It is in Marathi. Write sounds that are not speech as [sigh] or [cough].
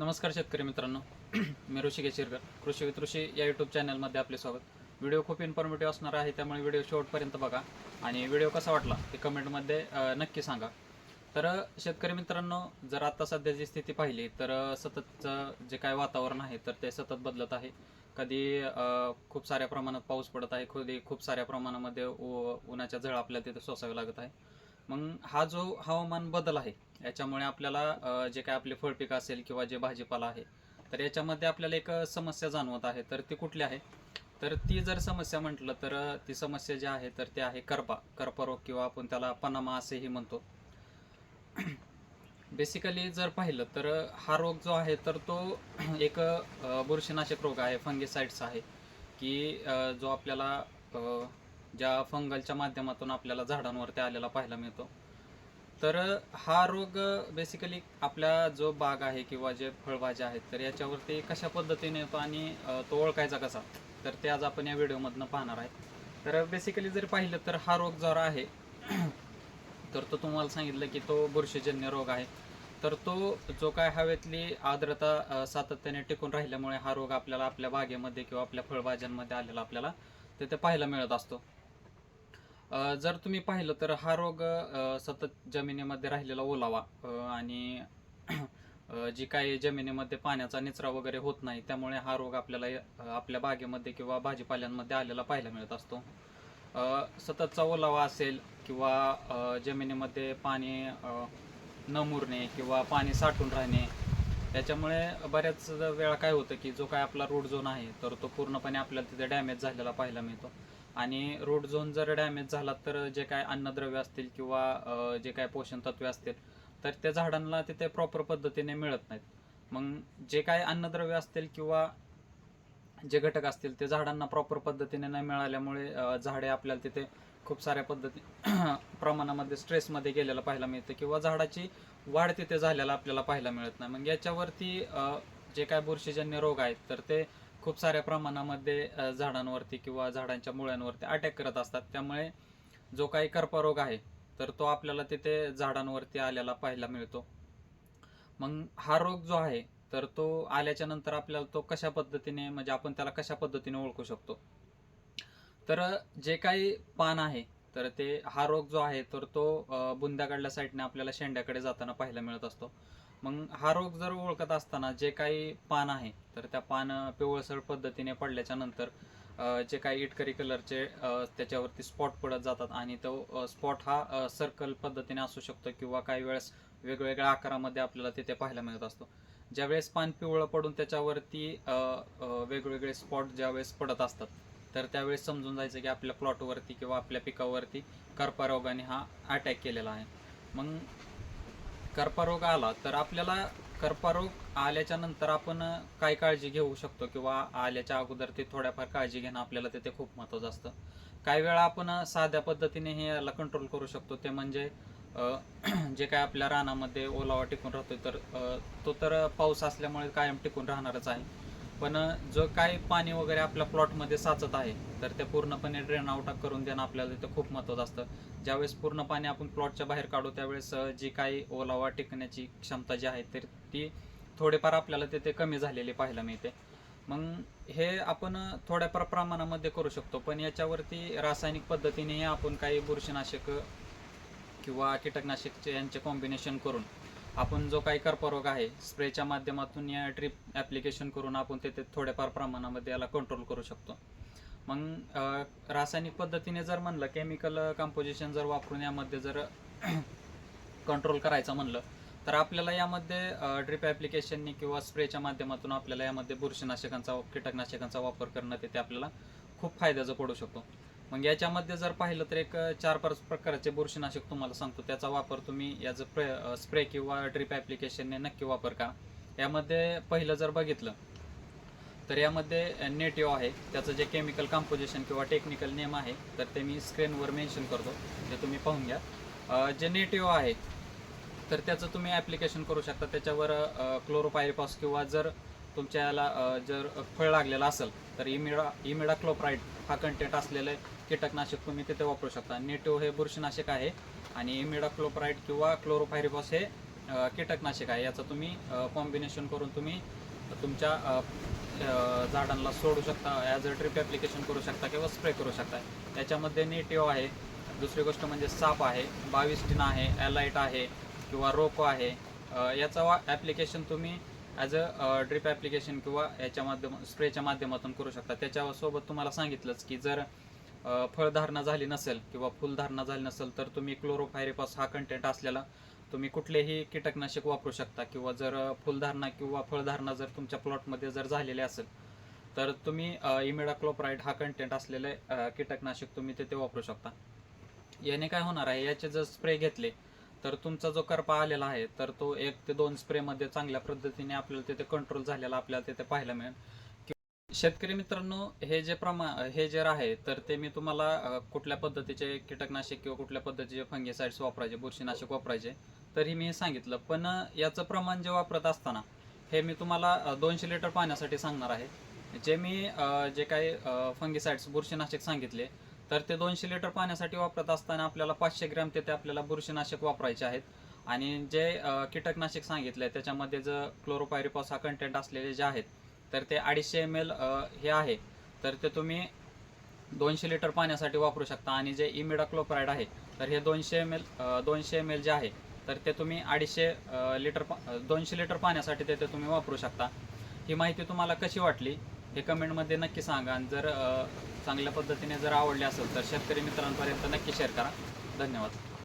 नमस्कार शेतकरी मित्रांनो. [clears throat] मी ऋषिकेश शिरकर कृषी विथ ऋषी या यूट्यूब चॅनलमध्ये आपले स्वागत. व्हिडिओ खूप इन्फॉर्मेटिव्ह असणार आहे त्यामुळे व्हिडिओ शेवटपर्यंत बघा. आणि व्हिडिओ कसा वाटला ते कमेंटमध्ये नक्की सांगा. तर शेतकरी मित्रांनो जर आता सध्याची स्थिती पाहिली तर सततचं जे काय वातावरण आहे तर ते सतत बदलत आहे. कधी खूप साऱ्या प्रमाणात पाऊस पडत आहे कधी खूप साऱ्या प्रमाणामध्ये उन्हाच्या झळ आपल्याला तिथे सोसावे लागत आहे. मग हा जो हवामान बदल आहे याच्यामुळे आपल्याला जे काय आपले फळपीक असेल किंवा जे भाजीपाला आहे तर याच्यामध्ये आपल्याला एक समस्या जाणवत आहे. तर ती कुठली आहे? तर ती जर समस्या म्हटलं तर ती समस्या जी आहे तर ती आहे करपा. करपरोग किंवा आपण त्याला पनामा असेही म्हणतो. [clears throat] बेसिकली जर पाहिलं तर हा रोग जो आहे तर तो [clears throat] एक बुरशीनाशक रोग आहे फंगिसाइड्स आहे की जो आपल्याला ज्या फंगलच्या माध्यमातून आपल्याला झाडांवरती आलेला पाहायला मिळतो. तर हा रोग बेसिकली आपला जो बाग आहे किंवा जे फळभाज्या आहेत तर याच्यावरती कशा पद्धतीने येतो आणि तो ओळखायचा कसा? तर ते आज आपण या व्हिडिओमधनं पाहणार आहे तर बेसिकली जर पाहिलं तर हा रोग जर आहे [clears throat] तर तो तुम्हाला सांगितलं की तो बुरशीजन्य रोग आहे. तर तो जो काय हवेतली आर्द्रता सातत्याने टिकून राहिल्यामुळे हा रोग आपल्याला आपल्या बागेमध्ये किंवा आपल्या फळभाज्यांमध्ये आलेला आपल्याला तिथे पाहायला मिळत असतो. जर तुम्ही पाहिलं तर हा रोग सतत जमिनीमध्ये राहिलेला ओलावा आणि जी काही जमिनीमध्ये पाण्याचा निचरा वगैरे होत नाही त्यामुळे हा रोग आपल्याला आपल्या बागेमध्ये किंवा भाजीपाल्यांमध्ये आलेला पाहायला मिळत असतो. सततचा ओलावा असेल किंवा जमिनीमध्ये पाणी न मुरणे किंवा पाणी साठून राहणे याच्यामुळे बऱ्याच वेळा काय होतं की जो काय आपला रोड झोन आहे तर तो पूर्णपणे आपल्याला तिथे डॅमेज झालेला पाहायला मिळतो. आणि रूट झोन जर डॅमेज झाला तर जे काय अन्नद्रव्य असतील किंवा जे काय पोषण तत्वे असतील तर त्या झाडांना तिथे प्रॉपर पद्धतीने मिळत नाहीत. मग जे काय अन्नद्रव्य असतील किंवा जे घटक असतील ते झाडांना प्रॉपर पद्धतीने न मिळाल्यामुळे झाडे आपल्याला तिथे खूप साऱ्या पद्धती [clears throat] प्रमाणामध्ये स्ट्रेसमध्ये गेलेलं पाहायला मिळतं किंवा झाडाची वाढ तिथे झालेला आपल्याला पाहायला मिळत नाही. मग याच्यावरती जे काय बुरशीजन्य रोग आहेत तर ते खूप साऱ्या प्रमाणामध्ये झाडांवरती किंवा झाडांच्या मुळ्यांवरती अटॅक करत असतात. त्यामुळे जो काही कर्परोग आहे तर तो आपल्याला तिथे झाडांवरती आलेला पाहायला मिळतो. मग हा रोग जो आहे तर तो आल्याच्यानंतर आपल्याला तो कशा पद्धतीने म्हणजे आपण त्याला कशा पद्धतीने ओळखू शकतो? तर जे काही पान आहे तर ते हा रोग जो आहे तर तो अ, बुंद्याकडल्या साईडने आपल्याला शेंड्याकडे जाताना पाहायला मिळत असतो. मग हा रोग जर ओळखत असताना जे काही पान आहे तर त्या पान पिवळसर पद्धतीने पडल्याच्या नंतर जे काही इटकरी कलरचे त्याच्यावरती स्पॉट पडत जातात आणि तो स्पॉट हा सर्कल पद्धतीने असू शकतो किंवा काही वेळेस वेगवेगळ्या आकारामध्ये आपल्याला तिथे पाहायला मिळत असतो. ज्यावेळेस पान पिवळं पडून त्याच्यावरती वेगवेगळे स्पॉट ज्यावेळेस पडत असतात तर त्यावेळेस समजून जायचं की आपल्या प्लॉटवरती किंवा आपल्या पिकावरती कर्पारोगाने हा अटॅक केलेला आहे. मग कर्पारोग आला तर आपल्याला कर्पारोग आल्याच्यानंतर आपण काय काळजी घेऊ शकतो? किंवा आल्याच्या अगोदर ते थोड्याफार काळजी घेणं आपल्याला तिथे खूप महत्त्वाचं असतं. काही वेळा आपण साध्या पद्धतीने हे याला कंट्रोल करू शकतो. ते म्हणजे [clears throat] जे काय आपल्या रानामध्ये ओलावा टिकून राहतोय तर तो तर पाऊस असल्यामुळे कायम टिकून राहणारच आहे. पण जो काही पाणी वगैरे आपल्या प्लॉटमध्ये साचत आहे तर ते पूर्णपणे ड्रेन आउट करून देणं आपल्याला तिथे खूप महत्त्वाचं असतं. ज्यावेळेस पूर्ण पाणी आपण प्लॉटच्या बाहेर काढू त्यावेळेस जी काही ओलावा टिकण्याची क्षमता जी आहे तर ती थोडेफार आपल्याला तिथे कमी झालेली पाहायला मिळते. मग हे आपण थोड्याफार प्रमाणामध्ये करू शकतो पण याच्यावरती रासायनिक पद्धतीने आपण काही बुरशीनाशक किंवा कीटकनाशकचे यांचे कॉम्बिनेशन करून आपण जो काही कर्परोग आहे स्प्रेच्या माध्यमातून या ड्रीप ॲप्लिकेशन करून आपण तेथे थोड्याफार प्रमाणामध्ये याला कंट्रोल करू शकतो. मग रासायनिक पद्धतीने जर म्हणलं केमिकल कंपोजिशन जर वापरून यामध्ये जर [clears throat] कंट्रोल करायचं म्हणलं तर आपल्याला यामध्ये ड्रिप ॲप्लिकेशननी किंवा स्प्रेच्या माध्यमातून आपल्याला यामध्ये बुरशीनाशकांचा कीटकनाशकांचा वापर करणं तिथे आपल्याला खूप फायद्याचं पडू शकतो. मग याच्यामध्ये जर पाहिलं तर एक चार पाच प्रकारचे बुरशीनाशक तुम्हाला सांगतो. त्याचा वापर तुम्ही याचं प्रे स्प्रे किंवा ड्रिप ॲप्लिकेशनने नक्की वापर करा. यामध्ये पहिलं जर बघितलं तर यामध्ये नेटिव्ह आहे. त्याचं जे केमिकल कंपोजिशन किंवा टेक्निकल नेम आहे तर ते मी स्क्रीनवर मेन्शन करतो. ते तुम्ही पाहून घ्या. जे नेटिव्ह आहे तर त्याचं तुम्ही ॲप्लिकेशन करू शकता. त्याच्यावर क्लोरोपायरिपॉस किंवा जर तुमच्या याला जर फळ लागलेलं असेल तर इमिडा इमिडा क्लोप्राईड हा कंटेंट असलेलं कीटकनाशक तुम्ही तिथे वापरू शकता. नेटिव हे बुरशीनाशक आहे आणि इमिडा क्लोप्राईड किंवा क्लोरोफायरिबॉस हे कीटकनाशक आहे. याचं तुम्ही कॉम्बिनेशन करून तुम्ही तुमच्या झाडांना सोडू शकता ॲज अ ट्रिप ॲप्लिकेशन करू शकता किंवा स्प्रे करू शकता. त्याच्यामध्ये नेटिव आहे. दुसरी गोष्ट म्हणजे साप आहे बाविस्टिन आहे ॲलाईट आहे किंवा रोको आहे. याचा वा ॲप्लिकेशन तुम्ही ॲज अ ड्रिप ॲप्लिकेशन किंवा याच्या माध्यम स्प्रेच्या माध्यमातून करू शकता. त्याच्यासोबत तुम्हाला सांगितलंच की जर uh, फळधारणा झाली नसेल किंवा फुलधारणा झाली नसेल तर तुम्ही क्लोरोफायरेपॉस हा कंटेंट असलेला तुम्ही कुठलेही कीटकनाशक वापरू शकता किंवा जर uh, फुलधारणा किंवा फळधारणा जर तुमच्या प्लॉटमध्ये जर झालेली असेल तर तुम्ही uh, इमेडाक्लोप्राईड हा कंटेंट असलेले कीटकनाशक तुम्ही तिथे वापरू शकता. याने काय होणार आहे? याचे जर स्प्रे घेतले तर तुमचा जो करपा आलेला आहे तर तो एक ते दोन स्प्रेमध्ये चांगल्या पद्धतीने आपल्याला तिथे कंट्रोल झालेला आपल्याला तिथे पाहायला मिळेल. शेतकरी मित्रांनो हे जे प्रमा हे जे आहे तर ते मी तुम्हाला कुठल्या पद्धतीचे कीटकनाशक किंवा कुठल्या पद्धतीचे फंगेसाइड्स वापरायचे बुरशीनाशक वापरायचे तरी मी हे सांगितलं. पण याचं प्रमाण जे वापरत असताना हे मी तुम्हाला दोनशे लिटर पाण्यासाठी सांगणार आहे. जे मी जे काही फंगीसाइड्स बुरशीनाशक सांगितले तर ते दोनशे लिटर पाण्यासाठी वापरत असताना आपल्याला पाचशे ग्रॅम तिथे आपल्याला बुरशीनाशक वापरायचे आहेत. आणि जे कीटकनाशक सांगितलं आहे त्याच्यामध्ये जर क्लोरोपायरिपॉस हा कंटेंट असलेले जे आहेत तर ते अडीचशे एम एल हे आहे. तर ते तुम्ही दोनशे लिटर पाण्यासाठी वापरू शकता. आणि जे इमिडाक्लोप्राईड आहे तर हे दोनशे एम एल दोनशे एम एल जे आहे तर ते तुम्ही अडीचशे लिटर पा दोनशे लिटर पाण्यासाठी ते ते तुम्ही वापरू शकता. ही माहिती तुम्हाला कशी वाटली? हे कमेंटमध्ये नक्की सांगा. आणि जर चांगल्या पद्धतीने जर आवडले असेल तर शेतकरी मित्रांपर्यंत नक्की शेअर करा. धन्यवाद.